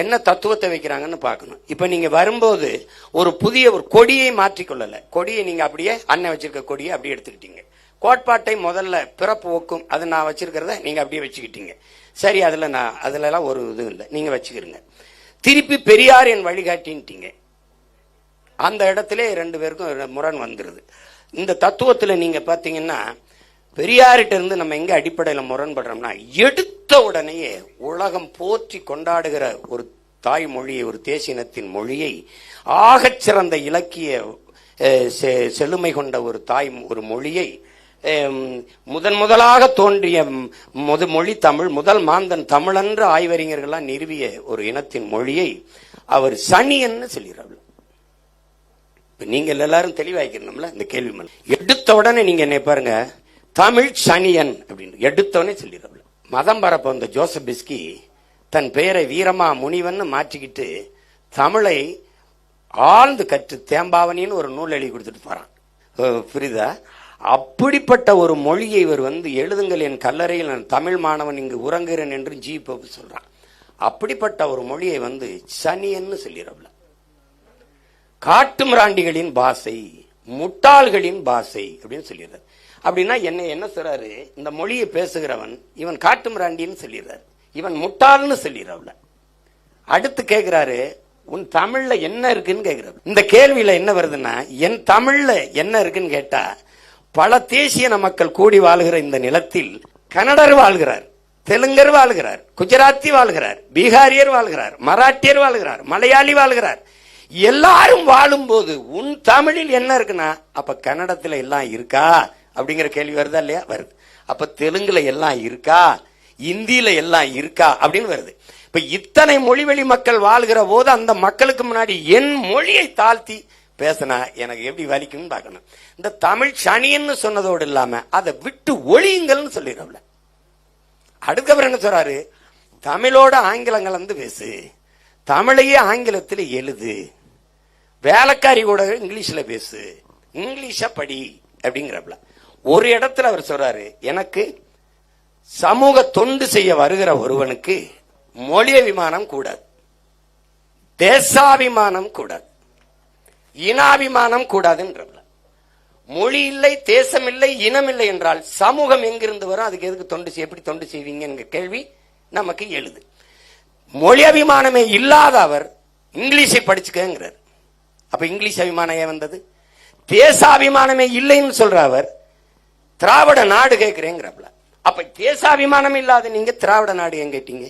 என்ன தத்துவத்தை வைக்கிறாங்கன்னு பார்க்கணும். இப்போ நீங்கள் வரும்போது ஒரு புதிய ஒரு கொடியை மாற்றிக்கொள்ளலை. கொடியை நீங்கள் அப்படியே அண்ணன் வச்சிருக்க கொடியை அப்படியே எடுத்துக்கிட்டீங்க. கோட்பாட்டை முதல்ல பிறப்பு ஒக்கும். அது நான் வச்சிருக்கிறத நீங்கள் அப்படியே வச்சுக்கிட்டீங்க. சரி அதில் நான் அதுலலாம் ஒரு இது இல்லை. நீங்கள் வச்சுக்கிறீங்க திருப்பி பெரியார் என் வழிகாட்டின்ட்டீங்க. அந்த இடத்துல ரெண்டு பேருக்கும் முரண் வந்துடுது இந்த தத்துவத்தில் நீங்கள் பார்த்தீங்கன்னா பெரியார்கிட்ட இருந்து நம்ம எங்க அடிப்படையில் முரண்படுறோம்னா எடுத்த உடனேயே உலகம் போற்றி கொண்டாடுகிற ஒரு தாய்மொழியை ஒரு தேசினத்தின் மொழியை ஆகச்சிறந்த இலக்கிய செ- செழுமை கொண்ட ஒரு தாய் ஒரு மொழியை முதன் முதலாக தோன்றிய முது மொழி தமிழ் முதல் மாந்தன் தமிழன்று ஆய்வறிஞர்கள்லாம் நிறுவிய ஒரு இனத்தின் மொழியை அவர் சனியன்னு சொல்லிடுறாள் இப்ப நீங்க எல்லாரும் தெளிவாக்கணும்ல இந்த கேள்வி மேல. எடுத்த உடனே நீங்க என்ன பாருங்க தமிழ் சனியன் அப்படின்னு எடுத்த உடனே சொல்லிடுறாரு மதம் பரப்ப வந்த ஜோசப் பிஸ்கி தன் பெயரை வீரமா முனிவன் மாற்றிக்கிட்டு தமிழை ஆழ்ந்து கற்று தேம்பாவணின்னு ஒரு நூல் எழுதி கொடுத்துட்டு போறான். புரியுதா? அப்படிப்பட்ட ஒரு மொழியை இவர் வந்து எழுதுங்கள் என் கல்லறையில் நான் தமிழ் மாணவன் இங்கு உறங்குகிறேன் என்று ஜி. போப்பு சொல்றான். அப்படிப்பட்ட ஒரு மொழியை வந்து சனியன்னு சொல்லிடுறபுல. காட்டு மிராண்டிகளின் பாசை முட்டாள்களின் பாசை அப்படின்னு சொல்லிடுறாரு. அப்படின்னா என்னை என்ன சொல்றாரு இந்த மொழியை பேசுகிறவன் இவன் காட்டு மிராண்டின்னு சொல்லிடுறாரு. இவன் முட்டாள்னு சொல்லிடுறவள அடுத்து கேட்கிறாரு உன் தமிழ்ல என்ன இருக்குன்னு கேக்குறாரு. இந்த கேள்வியில என்ன வருதுன்னா என் தமிழ்ல என்ன இருக்குன்னு கேட்டா பல தேசியன மக்கள் கூடி வாழ்கிற இந்த நிலத்தில் கன்னடர் வாழ்கிறார் தெலுங்கர் வாழ்கிறார் குஜராத்தி வாழ்கிறார் பீகாரியர் வாழ்கிறார் மராட்டியர் வாழ்கிறார் மலையாளி வாழ்கிறார். எல்லாரும் வாழும்போது உன் தமிழில் என்ன இருக்குன்னா அப்ப கன்னடத்துல எல்லாம் இருக்கா? அப்படிங்கிற கேள்வி வருதா இல்லையா? வருது. அப்ப தெலுங்குல எல்லாம் இருக்கா? இந்தியில எல்லாம் இருக்கா? அப்படின்னு வருது. இப்ப இத்தனை மொழிவெளி மக்கள் வாழ்கிற போது அந்த மக்களுக்கு முன்னாடி என் மொழியை தாழ்த்தி பேசினா எனக்கு எப்படி வலிக்கும்னு பார்க்கணும். இந்த தமிழ் சனின்னு சொன்னதோடு இல்லாம அதை விட்டு ஒழியுங்கள்னு சொல்லிடுறோம்ல அடுத்தவர் என்ன சொல்றாரு? தமிழோட ஆங்கிலம் கலந்து பேசு. தமிழையே ஆங்கிலத்தில் எழுது. வேலைக்காரி கூட இங்கிலீஷ்ல பேசு. இங்கிலீஷ படி அப்படிங்கிறப்பல ஒரு இடத்துல அவர் சொல்றாரு எனக்கு சமூக தொண்டு செய்ய வருகிற ஒருவனுக்கு மொழி அபிமானம் கூடாது தேசாபிமானம் கூடாது இனாபிமானம் கூடாதுன்ற மொழி இல்லை தேசம் இல்லை இனம் இல்லை என்றால் சமூகம் எங்கிருந்து வரும்? அதுக்கு எதுக்கு தொண்டு செய்ய எப்படி தொண்டு செய்வீங்க கேள்வி நமக்கு எழுது. மொழி அபிமானமே இல்லாத அவர் இங்கிலீஷை படிச்சுக்கங்கிறார். அப்ப இங்கிலீஷ் அபிமானம் ஏன் வந்தது? தேசாபிமானமே இல்லைன்னு சொல்ற அவர் திராவிட நாடு கேட்கிறேங்கிறப்பல. அப்ப தேசாபிமானம் இல்லாத நீங்க திராவிட நாடு ஏன் கேட்டீங்க?